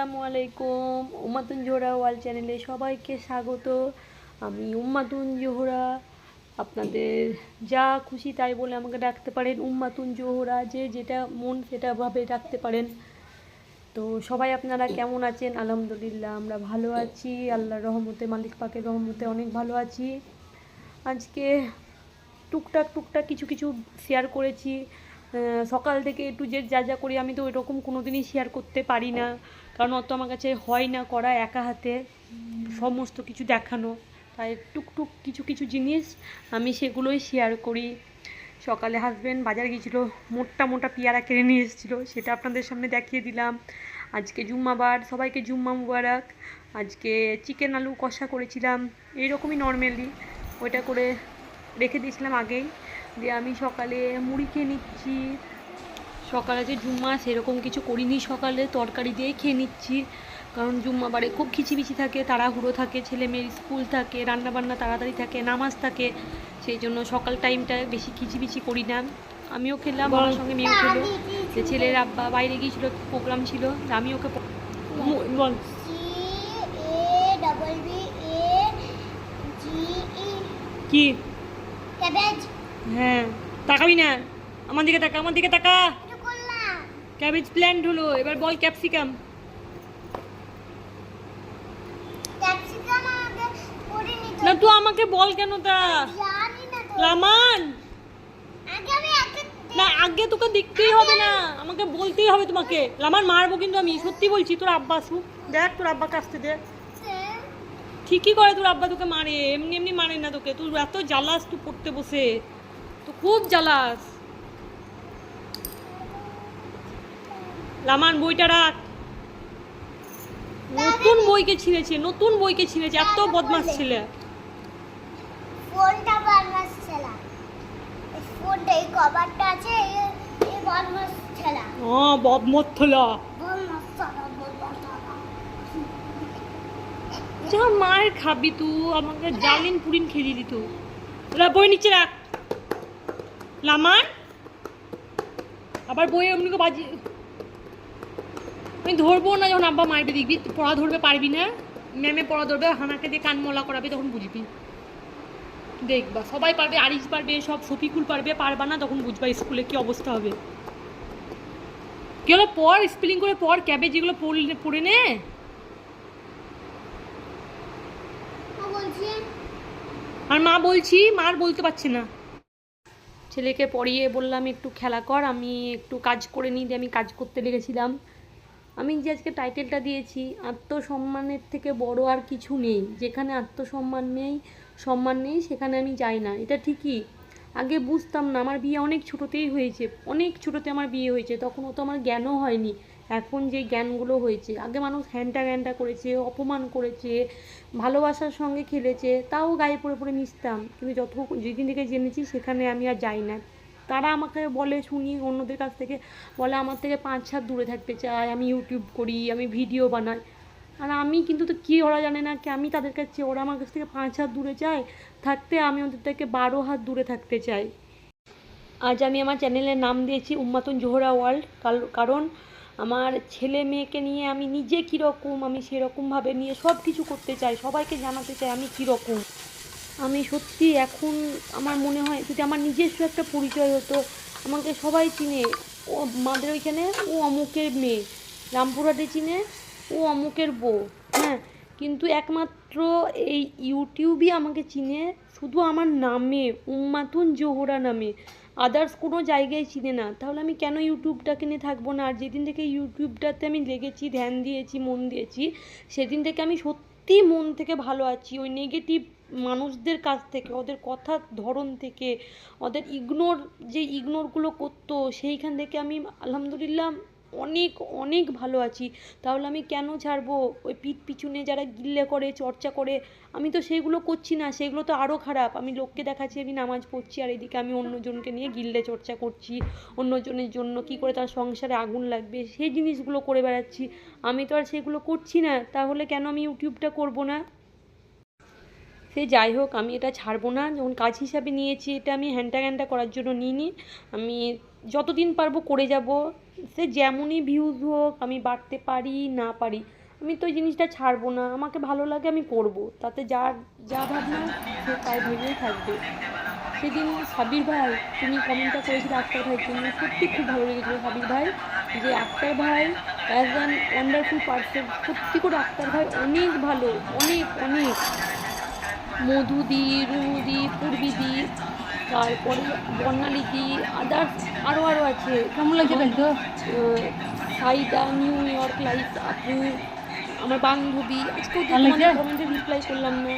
আসসালামু আলাইকুম। উম্মাতুন জোহরা ওয়াল চ্যানেলে সবাইকে স্বাগত। আমি উম্মাতুন জোহরা। আপনাদের যা খুশি তাই বলে আমাকে ডাকতে পারেন। উম্মাতুন জোহরা, যে যেটা মন সেটা ভাবে ডাকতে পারেন। তো সবাই আপনারা কেমন আছেন? আলহামদুলিল্লাহ, আমরা ভালো আছি। আল্লাহর রহমতে, মালিক পাকের রহমতে অনেক ভালো আছি। আজকে টুকটাক টুকটাক কিছু কিছু শেয়ার করেছি। সকাল থেকে একটু যে যা যা করি, আমি তো এরকম কোনো দিনই শেয়ার করতে পারি না। কারণ অত আমার কাছে হয় না করা একা হাতে, সমস্ত কিছু দেখানো। তাই টুকটুক কিছু কিছু জিনিস আমি সেগুলোই শেয়ার করি। সকালে হাজবেন্ড বাজার গিয়েছিল, মোটা মোটা পেয়ারা কিনে নিয়ে এসেছিল, সেটা আপনাদের সামনে দেখিয়ে দিলাম। আজকে জুম্মাবার, সবাইকে জুম্মা মুবারক। আজকে চিকেন আলু কষা করেছিলাম, এইরকমই নর্মালি ওইটা করে রেখে দিয়েছিলাম আগেই। দিয়ে আমি সকালে মুড়ি খেয়ে নিচ্ছি। সকালে যে জুম্মা সেরকম কিছু করিনি সকালে তরকারি দিয়েই খেয়ে নিচ্ছি। কারণ জুম্মা জুম্মাবারে খুব খিচিবিচি থাকে তাড়াহুড়ো থাকে ছেলে মেয়ের স্কুল থাকে রান্না বান্না তাড়াতাড়ি থাকে নামাজ থাকে সেই জন্য সকাল টাইমটায় বেশি খিচিবিচি করি না। আমিও খেলাম আমার সঙ্গে মেয়েও খেলো। যে ছেলের আব্বা বাইরে গিয়েছিল প্রোগ্রাম ছিল আমি ওকে বল। C A double B A G E কি? ক্যাবেজ হ্যাঁ তাকাবি না। আমার দিকে তাকা আমার দিকে তাকা। ক্যাবেজ প্ল্যান্ট হলো এবার বল ক্যাপসিকাম না তুই আমাকে বল কেন তা? লামান! আগে না আগে তোকে দেখতেই হবে না। আমাকে বলতেই হবে তোমাকে। লামান মারবো কিন্তু আমি। সত্যি বলছি তোর আব্বা আসুক। দেখ তোর আব্বাকে আসতে দে। ঠিকই করে তোর আব্বা তোকে মারে। এমনি এমনি মারে না তোকে। তুই এত জ্বালাস তুই পড়তে বসে। তো খুব জ্বালাস লামান বইটা রাখ নতুন বইকে ছিঁড়েছে নতুন বইকে ছিঁড়েছে এত বদমাস ছেলে ফোনটা বদমাস ছেলা ফোনটা এই কভারটা আছে এই- এই বদমাস ছেলা ও বদমাস ছেলা যা মার খাবি তুই আমাকে জালিন পুরিন খেয়ে দিত বই নিচে রাখ লামান আবার বই এমনি করে বাজি আমি ধরবো না যখন আব্বা মারবে দেখবি তুই পড়া ধরবে পারবি না। ম্যামে পড়া ধরবে হানাকে দিয়ে কান মলা করাবে তখন বুঝবি। দেখবা সবাই পারবে আরিস পারবে সব শফিকুল পারবে পারবা না তখন বুঝবা স্কুলে কি অবস্থা হবে। কি হলো পর স্পেলিং করে পর ক্যাবে যেগুলো পড়লে পড়ে নে। আর মা বলছি মার বলতে পারছে না। ছেলেকে পড়িয়ে বললাম, একটু খেলা কর, আমি একটু কাজ করে নিই আমি কাজ করতে লেগেছিলাম। আমি যে আজকে টাইটেলটা দিয়েছি, আত্মসম্মানের থেকে বড় আর কিছু নেই। যেখানে আত্মসম্মান নেই, সম্মান নেই, সেখানে আমি যাই না। এটা ঠিকই। আগে বুঝতাম না, আমার বিয়ে অনেক ছোটোতেই হয়েছে। অনেক ছোটোতে আমার বিয়ে হয়েছে, তখন অত আমার জ্ঞানও হয়নি। এখন যে জ্ঞানগুলো হয়েছে, আগে মানুষ হ্যান্টা গ্যান্টা করেছে, অপমান করেছে, ভালোবাসার সঙ্গে খেলেছে, তাও গায়ে পড়ে পড়ে মিশতাম কিন্তু যত যেদিন থেকে জেনেছি সেখানে আমি আর যাই না। তারা আমাকে বলে, শুনি, অন্যদের কাছ থেকে বলে, আমার থেকে পাঁচ হাত দূরে থাকতে চায়, আমি ইউটিউব করি, আমি ভিডিও বানাই। আর আমি কিন্তু তো কী ওরা জানে না কি আমি তাদের কাছে, ওরা আমার কাছ থেকে পাঁচ হাত দূরে চায় থাকতে আমি ওদের থেকে বারো হাত দূরে থাকতে চাই। আজ আমি আমার চ্যানেলের নাম দিয়েছি উম্মাতুন জোহরা ওয়ার্ল্ড কারণ আমার ছেলে মেয়েকে নিয়ে আমি নিজে কীরকম, আমি সেরকমভাবে নিয়ে সব কিছু করতে চাই, সবাইকে জানাতে চাই আমি কীরকম। আমি সত্যি এখন আমার মনে হয়, যদি আমার নিজস্ব একটা পরিচয় হতো, আমাকে সবাই চিনে। ও আমাদের ওইখানে, ও অমুকের মেয়ে, রামপুরহাটে চিনে, ও অমুকের বউ হ্যাঁ। কিন্তু একমাত্র এই ইউটিউবই আমাকে চিনে, শুধু আমার নামে, উম্মাতুন জোহরা নামে। আদার্স কোনো জায়গায় চিনে না। তাহলে আমি কেন ইউটিউবটা কিনে থাকব না? আর যেদিন থেকে ইউটিউবটাতে আমি লেগেছি, ধ্যান দিয়েছি, মন দিয়েছি, সেদিন থেকে আমি সত্যি মন থেকে ভালো আছি। ওই নেগেটিভ মানুষদের কাছ থেকে, ওদের কথার ধরন থেকে, ওদের ইগনোর যে ইগনোরগুলো করতো, সেইখান থেকে আমি আলহামদুলিল্লাহ অনেক অনেক ভালো আছি। তাহলে আমি কেন ছাড়বো? ওই পিঠ পিছনে যারা গিল্লে করে, চর্চা করে, আমি তো সেগুলো করছি না। সেগুলো তো আরও খারাপ। আমি লোককে দেখাচ্ছি, আমি নামাজ পড়ছি, আর এদিকে আমি অন্যজনকে নিয়ে গিল্লে চর্চা করছি। অন্যজনের জন্য কি করে তার সংসারে আগুন লাগবে? সেই জিনিসগুলো করে বেড়াচ্ছি। আমি তো আর সেগুলো করছি না। তাহলে কেন আমি ইউটিউবটা করব না? সে যাই হোক, আমি এটা ছাড়বো না। যখন কাজ হিসাবে নিয়েছি, এটা আমি হ্যান্টা গ্যান্টা করার জন্য নিইনি। আমি যতদিন পারব করে যাব। সে যেমনই ভিউজ হোক, আমি বাড়তে পারি, না পারি, আমি তো এই জিনিসটা ছাড়বো না, আমাকে ভালো লাগে আমি করব, তাতে যার যা ভাবনা সে তাই ভেবেই থাকবে। সেদিন সাবির ভাই, তুমি কমেন্টটা করেছিলে আক্তার ভাইয়ের জন্য, সত্যি খুব ভালো লেগেছিল সাবির ভাই, যে আক্তার ভাই অ্যাজ অ্যান ওয়ান্ডারফুল পার্সন সত্যি করে আক্তার ভাই অনেক ভালো, অনেক অনেক। মধুদি রুমুদি পূর্বিদি তারপরে বর্ণালীদি আদার্স আরও আরও আছে। কেমন লাগছে দেখো আহ, সাইদা নিউ ইয়র্ক লাইফ আপু আমার বান্ধবী। আজকেও তোমাদের কমেন্টে রিপ্লাই করলাম না।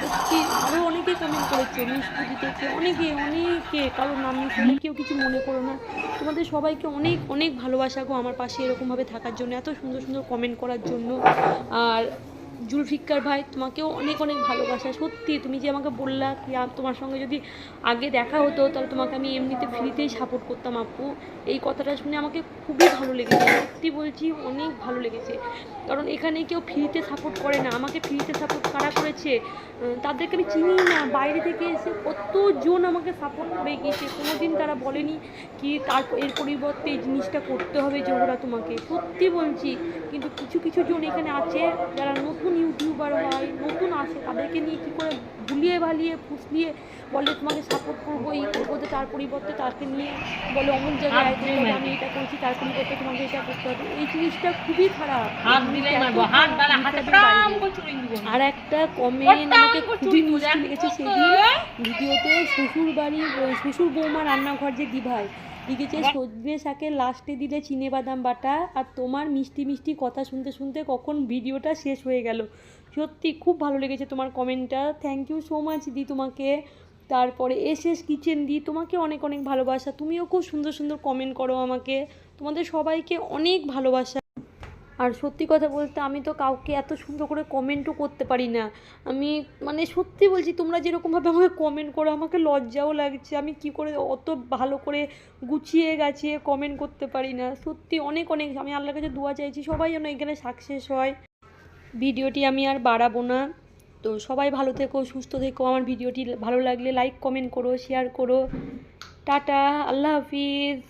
সত্যি আরও অনেকে কমেন্ট করেছে মিষ্টি থেকে অনেকে অনেকে কারোর নাম নিয়ে কেউ কিছু মনে করো না। তোমাদের সবাইকে অনেক অনেক ভালোবাসা গো আমার পাশে এরকমভাবে থাকার জন্য এত সুন্দর সুন্দর কমেন্ট করার জন্য। আর জুলফিকার ভাই, তোমাকেও অনেক অনেক ভালোবাসা। সত্যি, তুমি যে আমাকে বললা কি তোমার সঙ্গে যদি আগে দেখা হতো, তাহলে তোমাকে আমি এমনিতে ফ্রিতেই সাপোর্ট করতাম আপু। এই কথাটা শুনে আমাকে খুবই ভালো লেগেছে। সত্যি বলছি, অনেক ভালো লেগেছে। কারণ এখানে কেউ ফ্রিতে সাপোর্ট করে না। আমাকে ফ্রিতে সাপোর্ট কারা করেছে? তাদেরকে আমি চিনি না। বাইরে থেকে এসে কতজন আমাকে সাপোর্ট করে গিয়েছে? কোনো দিন তারা বলেনি কি তার এর পরিবর্তে এই জিনিসটা করতে হবে জোহরা তোমাকে। সত্যি বলছি, কিন্তু কিছু কিছু জন এখানে আছে যারা নতুন ইউটিউবার হয় নতুন আসে তাদেরকে নিয়ে কী করে ভুলিয়ে ভালিয়ে ফুসলিয়ে বলে তোমাকে সাপোর্ট করব এই করব তো তার পরিবর্তে তাকে নিয়ে বলে অমুক জায়গায়। আমি এটা করছি তার পরিবর্তে তোমাকে এটা করতে হবে। এই জিনিসটা খুবই খারাপ। আর একটা কমেন্ট আমাকে খুবই চুরি লেগেছে। সেদিন। ভিডিওতে শ্বশুর বাড়ি শ্বশুর বৌমা রান্নাঘর যে দিভাই লিখেছে সজনে শাকের লাস্টে দিলে চিনে বাদাম বাটা। আর তোমার মিষ্টি মিষ্টি কথা শুনতে শুনতে কখন ভিডিওটা শেষ হয়ে গেল? সত্যি খুব ভালো লেগেছে তোমার কমেন্টটা থ্যাংক ইউ সো মাচ দি তোমাকে। তারপরে এস এস কিচেন দি তোমাকে অনেক অনেক ভালোবাসা। তুমিও খুব সুন্দর সুন্দর কমেন্ট করো আমাকে। তোমাদের সবাইকে অনেক ভালোবাসা। আর সত্যি কথা বলতে আমি তো কাউকে এত সুন্দর করে কমেন্টও করতে পারি না। আমি মানে সত্যি বলছি, তোমরা যেরকমভাবে আমাকে কমেন্ট করো, আমাকে লজ্জাও লাগছে। আমি কি করে অত ভালো করে গুছিয়ে গাছিয়ে কমেন্ট করতে পারি না। সত্যি অনেক অনেক আমি আল্লাহর কাছে দোয়া চাইছি, সবাই যেন এখানে সাকসেস হয়। ভিডিওটি আমি আর বাড়াবো না। তো সবাই ভালো থেকো, সুস্থ থেকো। আমার ভিডিওটি ভালো লাগলে লাইক কমেন্ট করো শেয়ার করো। টাটা, আল্লাহ হাফিজ।